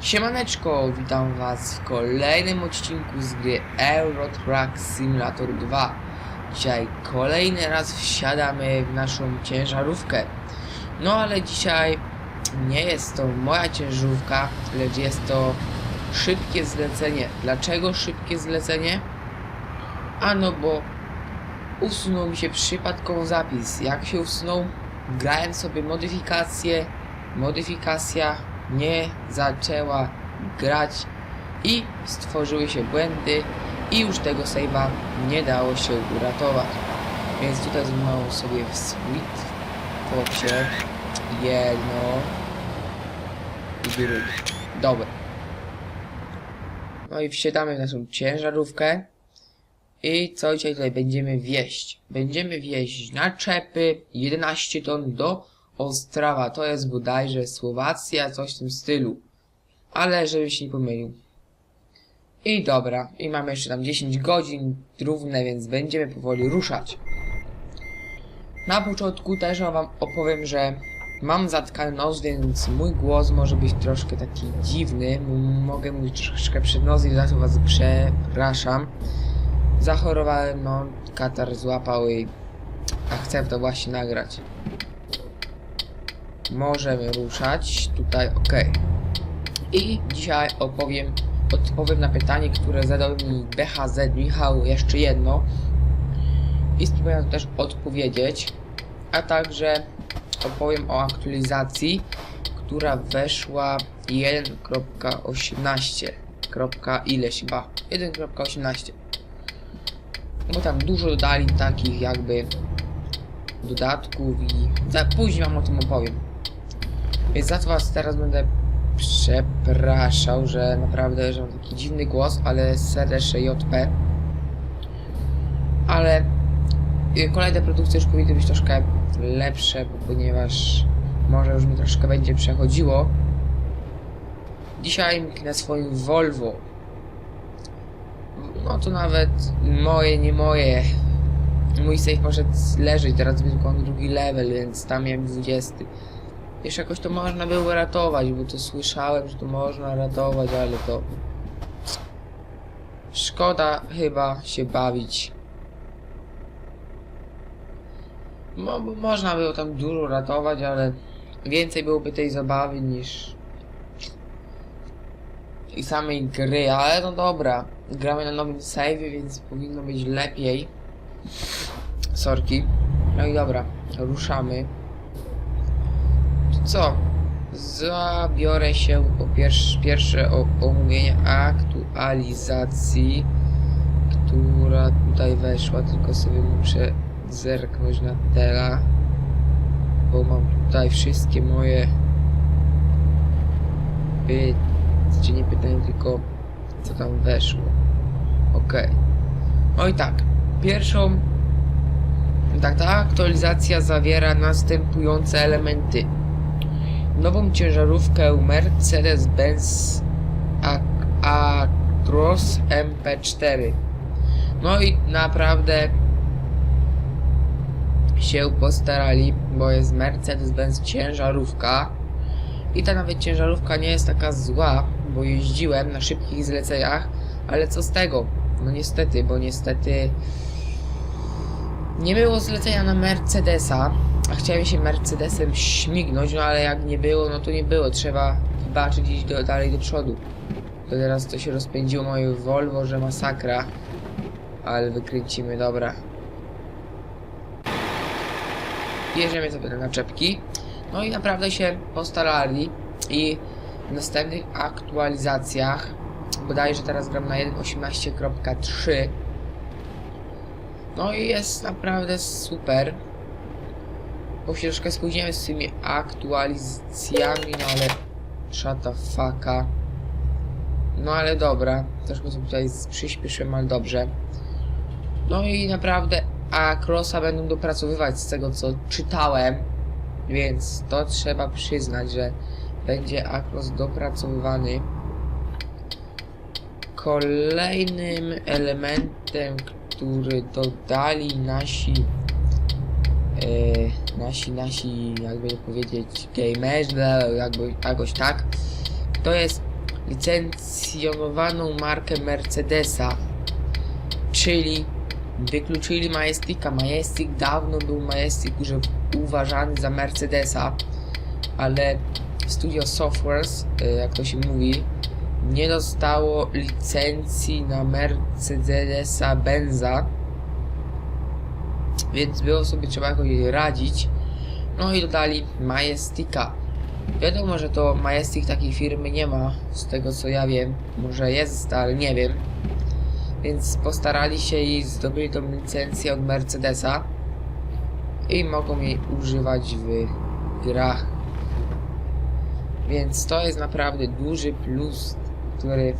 Siemaneczko, witam was w kolejnym odcinku z gry Euro Truck Simulator 2 Dzisiaj kolejny raz wsiadamy w naszą ciężarówkę. No ale dzisiaj nie jest to moja ciężarówka, lecz jest to szybkie zlecenie Dlaczego szybkie zlecenie? Ano bo usunął mi się przypadkowo zapis Jak się usunął? Grałem sobie modyfikację Modyfikacja nie zaczęła grać i stworzyły się błędy i już tego save'a nie dało się uratować. Więc tutaj znowu sobie w Sweet Focie jedno drugie. Dobra. No i wsiadamy w naszą ciężarówkę. I co dzisiaj tutaj będziemy wieść? Będziemy wieść naczepy 11 ton do Ostrawa. To jest bodajże Słowacja, coś w tym stylu. Ale żebym się nie pomylił. I dobra, i mamy jeszcze tam 10 godzin równe, więc będziemy powoli ruszać. Na początku też wam opowiem, że mam zatkany nos, więc mój głos może być troszkę taki dziwny. Mogę mówić troszeczkę przed nos i za was przepraszam. Zachorowałem, no, katar złapał i a chcę to właśnie nagrać. Możemy ruszać tutaj, ok. I dzisiaj opowiem, odpowiem na pytanie, które zadał mi BHZ Michał jeszcze jedno. I spróbuję też odpowiedzieć. A także opowiem o aktualizacji, która weszła 1.18. Kropka ileś chyba. 1.18. Bo tam dużo dodali takich jakby dodatków i za później wam o tym opowiem. Więc za to was teraz będę przepraszał, że naprawdę, że mam taki dziwny głos, ale serdecznie JP. Ale kolejne produkcje już powinny być troszkę lepsze, ponieważ może już mi troszkę będzie przechodziło. Dzisiaj na swoim Volvo. No to nawet moje, nie moje. Mój save poszedł leżeć, teraz będzie tylko drugi level, więc tam miałem 20. Jeszcze jakoś to można było ratować, bo to słyszałem, że to można ratować, ale to... Szkoda chyba się bawić. Mo można było tam dużo ratować, ale więcej byłoby tej zabawy niż... I samej gry, ale no dobra. Gramy na nowym save, więc powinno być lepiej. Sorki. No i dobra, ruszamy co? Zabiorę się po pierwsze, omówienie aktualizacji, która tutaj weszła, tylko sobie muszę zerknąć na tela, bo mam tutaj wszystkie moje py... czy nie pytania, tylko co tam weszło. Ok. No i tak, pierwszą tak, ta aktualizacja zawiera następujące elementy nową ciężarówkę Mercedes-Benz Actros MP4. No i naprawdę się postarali, bo jest Mercedes-Benz ciężarówka. I ta nawet ciężarówka nie jest taka zła, bo jeździłem na szybkich zleceniach, ale co z tego? No niestety, bo niestety nie było zlecenia na Mercedesa, a chciałem się Mercedesem śmignąć, no ale jak nie było, no to nie było. Trzeba baczyć iść do, dalej do przodu. To teraz to się rozpędziło moje Volvo, że masakra. Ale wykręcimy, dobra. Bierzemy sobie te naczepki. No i naprawdę się postarali. I w następnych aktualizacjach, bodajże teraz gram na 1.18.3 no i jest naprawdę super. Bo się troszkę spóźniamy z tymi aktualizacjami, no ale... Shut fucka. No ale dobra. Troszkę sobie tutaj przyspieszyłem, ale dobrze. No i naprawdę Acrosa będą dopracowywać z tego, co czytałem. Więc to trzeba przyznać, że będzie Acros dopracowywany. Kolejnym elementem, który dodali nasi e, nasi, nasi, jakby to powiedzieć, gamerzy, jakby jakoś tak, to jest licencjonowaną markę Mercedesa, czyli wykluczyli Majestika. Majestic dawno był Majestic już uważany za Mercedesa, ale Studio Softwares, y, jak to się mówi, nie dostało licencji na Mercedesa Benza, więc było sobie trzeba jakoś radzić. No i dodali Majestika. Wiadomo, że to Majestic takiej firmy nie ma, z tego co ja wiem. Może jest, ale nie wiem. Więc postarali się i zdobyli tą licencję od Mercedesa i mogą jej używać w grach. Więc to jest naprawdę duży plus, który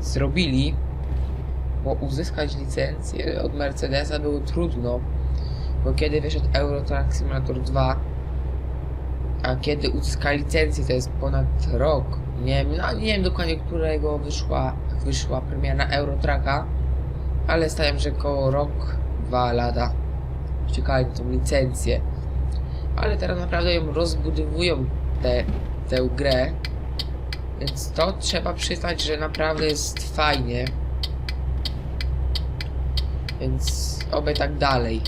zrobili, bo uzyskać licencję od Mercedesa było trudno, bo kiedy wyszedł Euro Truck Simulator 2, a kiedy uzyskali licencję, to jest ponad rok. Nie wiem, no, nie wiem dokładnie którego wyszła, wyszła premiera Euro Trucka, ale stają, że około rok, dwa lata czekali na tą licencję. Ale teraz naprawdę ją rozbudowują tę tę grę. Więc to trzeba przyznać, że naprawdę jest fajnie. Więc oby tak dalej.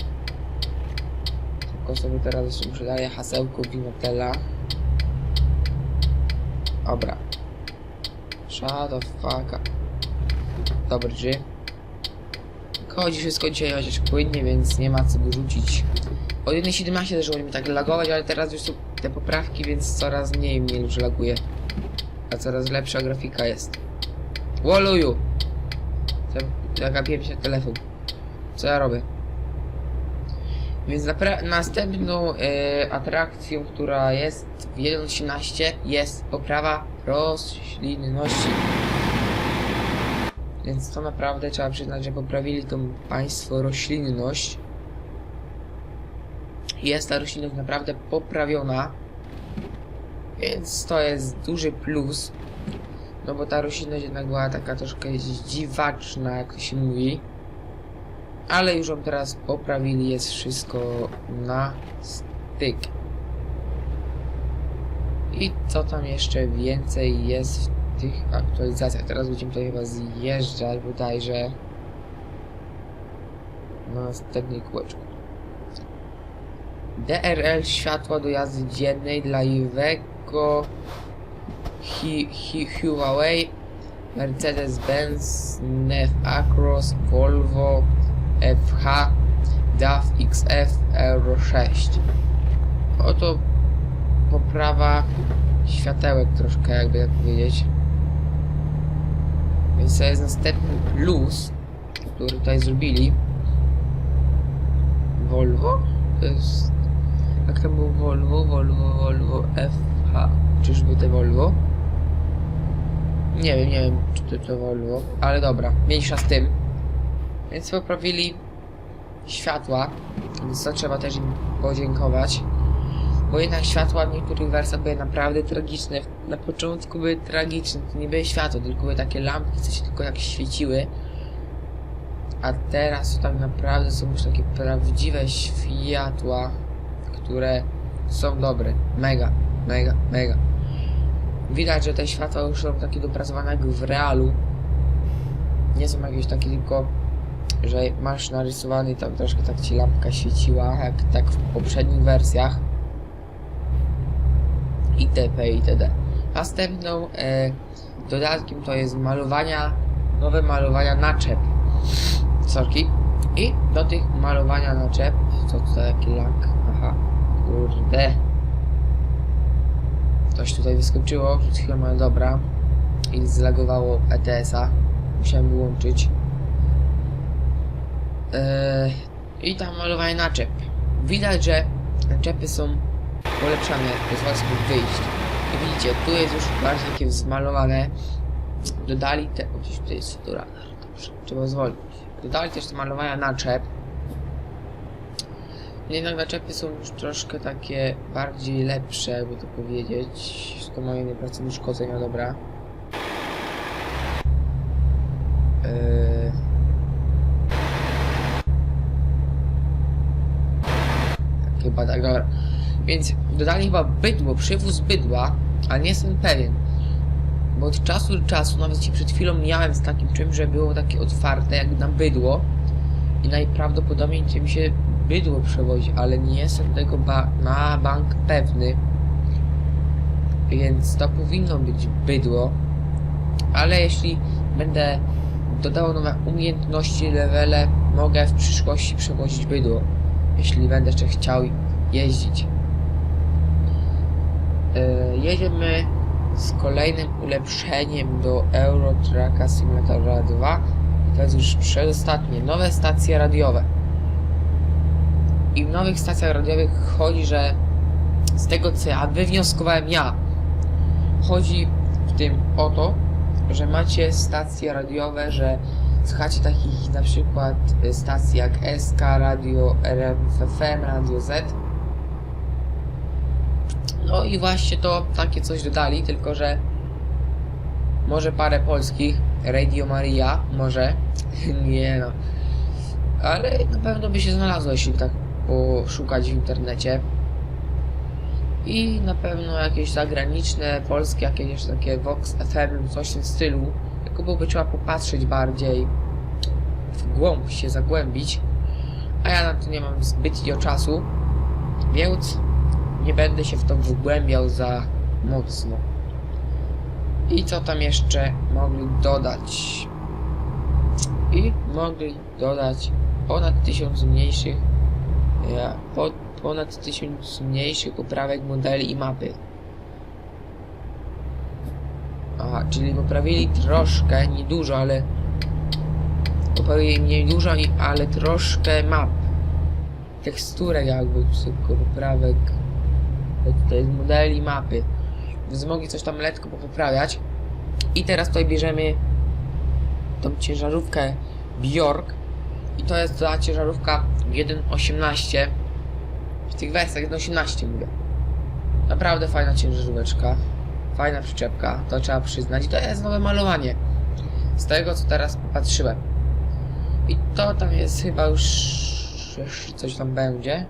Tylko sobie teraz jeszcze muszę dalej hasełko Winotella. Dobra. Shut the fuck up. Dobry, czy? Chodzi wszystko dzisiaj chociaż płynnie, więc nie ma co wyrzucić. Od 1.17 zaczęło mi tak lagować, ale teraz już są te poprawki, więc coraz mniej mnie już laguje. A coraz lepsza grafika jest. Woluju! Zagapiłem się telefon. Co ja robię? Więc następną e, atrakcją, która jest w 1.18 jest poprawa roślinności. Więc to naprawdę trzeba przyznać, że poprawili tą państwo roślinność. Jest ta roślinność naprawdę poprawiona. Więc to jest duży plus. No bo ta roślinność jednak była taka troszkę dziwaczna, jak to się mówi. Ale już ją teraz poprawili, jest wszystko na styk. I co tam jeszcze więcej jest w tych aktualizacjach? Teraz będziemy tutaj chyba zjeżdżać bodajże na następnej kółeczku. DRL światła do jazdy dziennej dla Iveco, Hi- Hi- Huawei, Mercedes-Benz, NEF Acros, Volvo, FH, DAF XF, Euro 6. Oto poprawa światełek troszkę, jakby tak powiedzieć. Więc to jest następny plus, który tutaj zrobili. Volvo? To jest... Jak to było Volvo? Volvo, Volvo, FH. Czyżby te Volvo? Nie wiem, nie wiem, czy to, to Volvo. Ale dobra, mniejsza z tym. Więc poprawili światła, więc to trzeba też im podziękować. Bo jednak światła w niektórych wersjach były naprawdę tragiczne. Na początku były tragiczne, to nie były światła, tylko były takie lampki, co się tylko tak świeciły. A teraz to tak naprawdę są już takie prawdziwe światła, które są dobre. Mega, mega, mega. Widać, że te światła już są takie dopracowane jak w realu. Nie są jakieś takie tylko, że masz narysowany tam troszkę tak ci lampka świeciła, jak tak w poprzednich wersjach. Itp. itd. Następną e, dodatkiem to jest malowania, nowe malowania naczep. Sorki. I do tych malowania naczep, co tutaj taki lak, aha, kurde. Coś tutaj wyskoczyło, przed chwilą, ale dobra. I zlagowało ETS-a. Musiałem wyłączyć. Eee, I tam malowanie naczep. Widać, że naczepy są polepszane, pozwala sobie wyjść. I widzicie, tu jest już bardziej takie zmalowane. Dodali te... O, gdzieś tutaj jest radar. Dobrze, trzeba zwolnić. Dodali też te malowania naczep. Jednak naczepy są już troszkę takie bardziej lepsze, jakby to powiedzieć. To mają nie pracowni szkodzenia, dobra. Yy... Tak, Chyba tak, dobra. Więc dodali chyba bydło, przywóz bydła, ale nie jestem pewien. Bo od czasu do czasu, nawet ci przed chwilą miałem z takim czymś, że było takie otwarte, jak na bydło. I najprawdopodobniej mi się bydło przewozi, ale nie jestem tego ba na bank pewny. Więc to powinno być bydło. Ale jeśli będę dodał nowe umiejętności, levele, mogę w przyszłości przewozić bydło. Jeśli będę jeszcze chciał jeździć. Yy, jedziemy z kolejnym ulepszeniem do Euro Trucka Simulatora 2. To jest już przedostatnie. Nowe stacje radiowe. I w nowych stacjach radiowych chodzi, że z tego co ja wywnioskowałem ja, chodzi w tym o to, że macie stacje radiowe, że słuchacie takich na przykład stacji jak SK, Radio RMFFM, Radio Z. No i właśnie to takie coś dodali, tylko że może parę polskich, Radio Maria, może, nie no, ale na pewno by się znalazło, jeśli tak poszukać w internecie. I na pewno jakieś zagraniczne, polskie, jakieś takie Vox FM, coś w tym stylu. Tylko byłoby trzeba popatrzeć bardziej w głąb się zagłębić. A ja na to nie mam zbytnio czasu, więc nie będę się w to wgłębiał za mocno. I co tam jeszcze mogli dodać? I mogli dodać ponad tysiąc mniejszych ja, po, ponad tysiąc mniejszych poprawek modeli i mapy. Aha, czyli poprawili troszkę, niedużo, ale poprawili niedużo, ale troszkę map. Teksturę jakby, poprawek to jest modeli i mapy. Więc mogli coś tam lekko poprawiać. I teraz tutaj bierzemy tą ciężarówkę Bjork. I to jest ta ciężarówka 1.18. W tych wersjach 1.18 mówię. Naprawdę fajna ciężaróweczka. Fajna przyczepka, to trzeba przyznać. I to jest nowe malowanie. Z tego co teraz popatrzyłem. I to tam jest chyba już coś tam będzie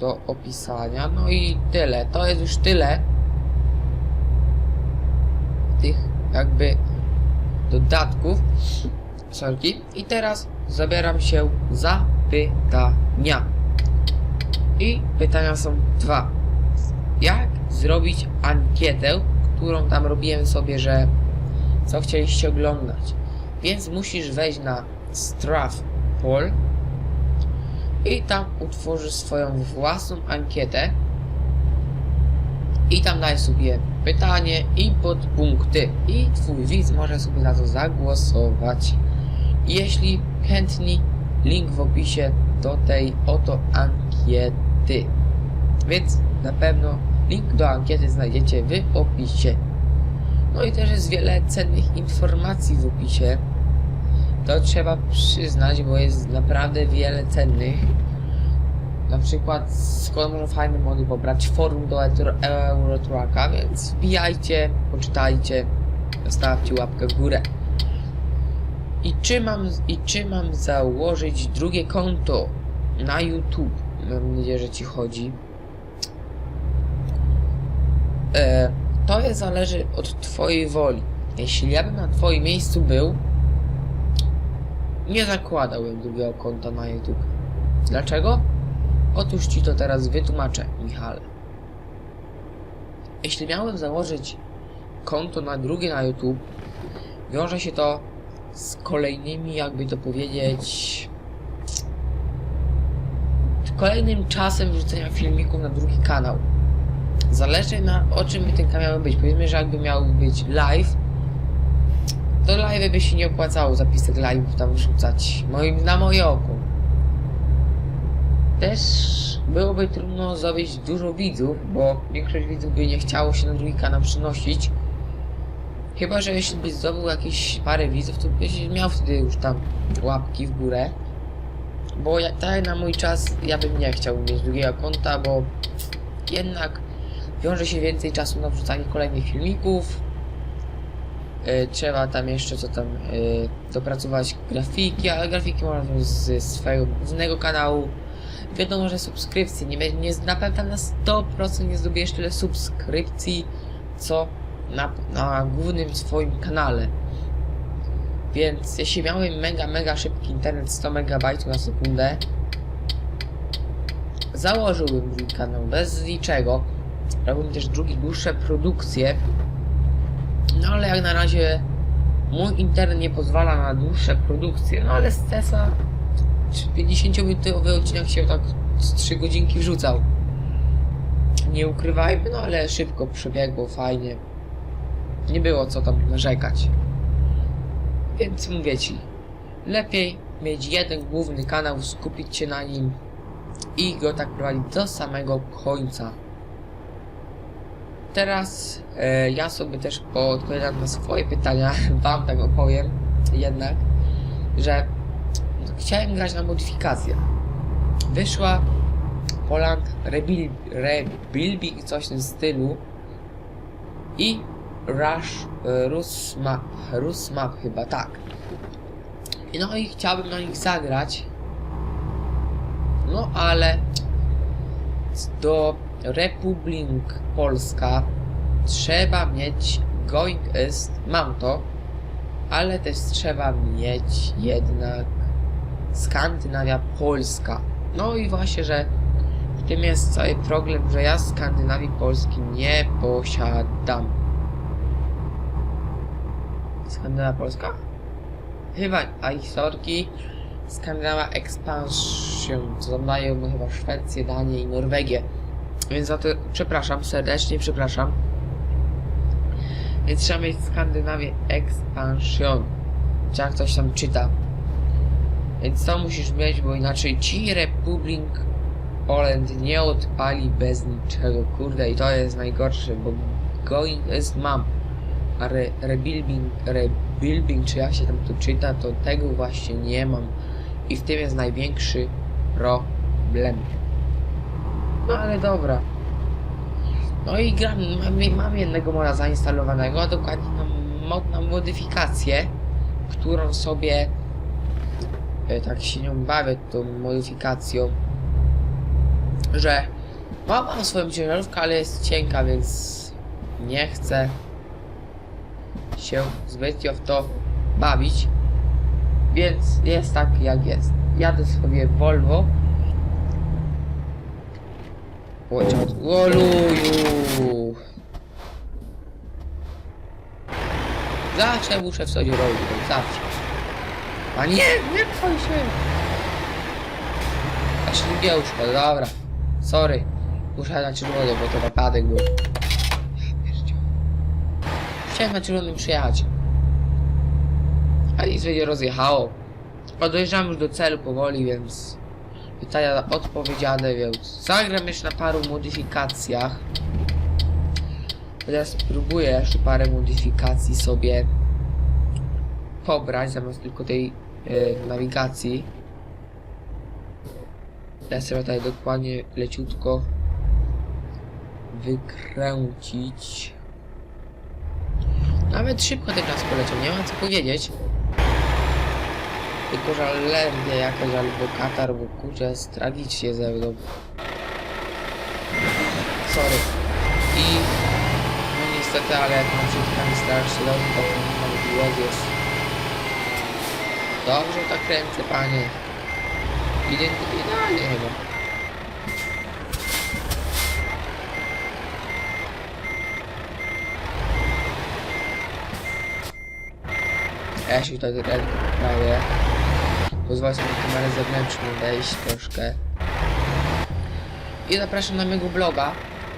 do opisania. No i tyle. To jest już tyle tych jakby dodatków. Sorki. I teraz zabieram się za pytania. I pytania są dwa. Jak zrobić ankietę, którą tam robiłem sobie, że co chcieliście oglądać? Więc musisz wejść na Strath Poll i tam utworzysz swoją własną ankietę i tam daj sobie pytanie i podpunkty i twój widz może sobie na to zagłosować. Jeśli chętni, link w opisie do tej oto ankiety. Więc na pewno link do ankiety znajdziecie w opisie. No i też jest wiele cennych informacji w opisie. To trzeba przyznać, bo jest naprawdę wiele cennych. Na przykład skąd można fajne mody pobrać, forum do Euro- Eurotrucka, więc wbijajcie, poczytajcie, zostawcie łapkę w górę. I czy mam, i czy mam założyć drugie konto na YouTube? Mam nadzieję, że ci chodzi. E, to jest zależy od twojej woli. Jeśli ja bym na twoim miejscu był, nie zakładałbym drugiego konta na YouTube. Dlaczego? Otóż ci to teraz wytłumaczę, Michale. Jeśli miałem założyć konto na drugie na YouTube, wiąże się to z kolejnymi, jakby to powiedzieć, kolejnym czasem wrzucenia filmików na drugi kanał. Zależy na o czym by ten kanał miał być. Powiedzmy, że jakby miał być live, to live by się nie opłacało zapisek live tam wrzucać. Moim, na moje oko. Też byłoby trudno zdobyć dużo widzów, bo większość widzów by nie chciało się na drugi kanał przynosić. Chyba, że jeśli byś zdobył jakieś parę widzów, to byś miał wtedy już tam łapki w górę. Bo tak na mój czas, ja bym nie chciał mieć drugiego konta, bo jednak wiąże się więcej czasu na wrzucanie kolejnych filmików. E, trzeba tam jeszcze co tam e, dopracować grafiki, ale grafiki można z swojego głównego kanału. Wiadomo, że subskrypcji nie nie, na pewno na 100% nie zdobyjesz tyle subskrypcji, co na, na głównym swoim kanale. Więc jeśli miałem mega, mega szybki internet 100 MB na sekundę, założyłbym drugi kanał bez niczego. Robiłbym też drugi, dłuższe produkcje. No ale jak na razie mój internet nie pozwala na dłuższe produkcje. No ale z CESa 50-minutowy odcinek się tak z 3 godzinki wrzucał. Nie ukrywajmy, no ale szybko przebiegło, fajnie. Nie było co tam narzekać. Więc mówię ci, lepiej mieć jeden główny kanał, skupić się na nim i go tak prowadzić do samego końca. Teraz e, ja sobie też odpowiadam na swoje pytania, wam tak opowiem jednak, że chciałem grać na modyfikację. Wyszła Poland Rebuild, Rebuilding coś w tym stylu i Rush e, Rus Map, Rus Map chyba, tak. No i chciałbym na nich zagrać. No ale do Republik Polska trzeba mieć Going East, mam to, ale też trzeba mieć jednak Skandynawia Polska. No i właśnie, że w tym jest cały problem, że ja Skandynawii Polski nie posiadam. Skandynawia Polska? Chyba, a historki Skandynawia Expansion, co chyba Szwecję, Danię i Norwegię. Więc za to przepraszam, serdecznie przepraszam. Więc trzeba mieć Skandynawię Expansion. Jak coś tam czyta. Więc to musisz mieć, bo inaczej ci Republic Poland nie odpali bez niczego, kurde, i to jest najgorsze, bo going jest mam, a re, rebuilding, rebuilding, czy jak się tam to czyta, to tego właśnie nie mam i w tym jest największy problem. No ale dobra. No i gram, mam, mam jednego moda zainstalowanego, dokładnie na mod na modyfikację, którą sobie e, tak się nią bawię, tą modyfikacją, że mam, mam swoją ciężarówkę, ale jest cienka, więc nie chcę się zbytnio w to bawić, więc jest tak jak jest. Jadę sobie Volvo Łodziot. Oluju. Zawsze muszę w sobie robić, zawsze. A nie, nie pchaj się. A ślubiełszko, dobra. Sorry. Muszę na czerwono, bo to wypadek był. Chciałem na czerwonym przyjechać. A nic będzie rozjechało. A dojeżdżam już do celu powoli, więc... Pytania odpowiedziane, więc zagram jeszcze na paru modyfikacjach. Teraz spróbuję jeszcze parę modyfikacji sobie pobrać, zamiast tylko tej e, nawigacji. Ja sobie tutaj dokładnie leciutko wykręcić. Nawet szybko ten czas poleciał, nie mam co powiedzieć. Tylko, że alergia jakaś, albo katar, bo kurczę, jest tragicznie ze mną. Sorry. I... No niestety, ale jak mam przed strasznie dobrze, to nawet głos jest. Dobrze tak kręcę, panie. Identy- Idealnie chyba. Ja się tutaj prawie. Pozwolę sobie na kamerę zewnętrzną wejść troszkę. I zapraszam na mojego bloga.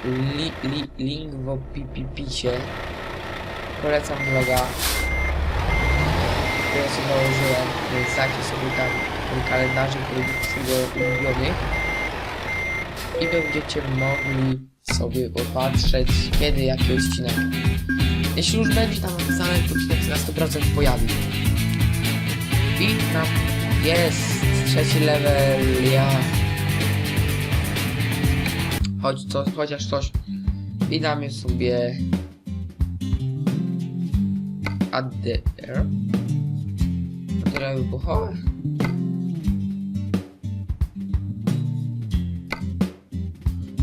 Li, li, link w opipicie. Polecam bloga. Który sobie założyłem. Więc dajcie sobie tam ten kalendarzyk produkcji ulubionych. I będziecie mogli sobie popatrzeć, kiedy jaki odcinek. Jeśli już będzie tam napisane, to odcinek się na 100% pojawi. I na Jest trzeci level, ja. Chodź, co, chociaż coś. I damy sobie. Adder. Adder wybuchowe.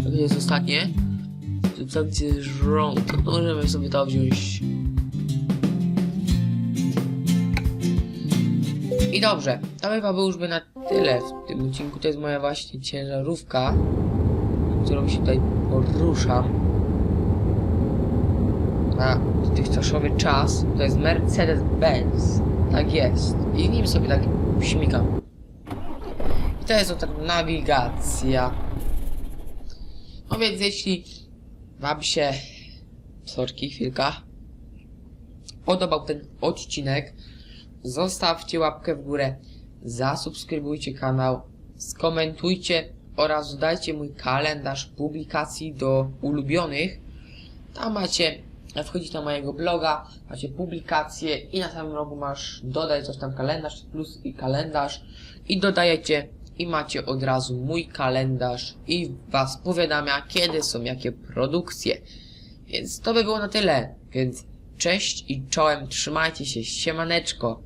To jest ostatnie. Substancje żrą, to możemy sobie to wziąć. I dobrze, to chyba było już by na tyle w tym odcinku. To jest moja właśnie ciężarówka, którą się tutaj poruszam. Na dotychczasowy czas to jest Mercedes-Benz. Tak jest. I nim sobie tak śmigam. I to jest tak nawigacja. No więc jeśli Wam się, sorki, chwilka, podobał ten odcinek, zostawcie łapkę w górę, zasubskrybujcie kanał, skomentujcie oraz dodajcie mój kalendarz publikacji do ulubionych. Tam macie, wchodzić na mojego bloga, macie publikacje i na samym rogu masz dodaj coś tam kalendarz plus i kalendarz i dodajecie i macie od razu mój kalendarz i was powiadamia kiedy są jakie produkcje. Więc to by było na tyle. Więc cześć i czołem, trzymajcie się, siemaneczko.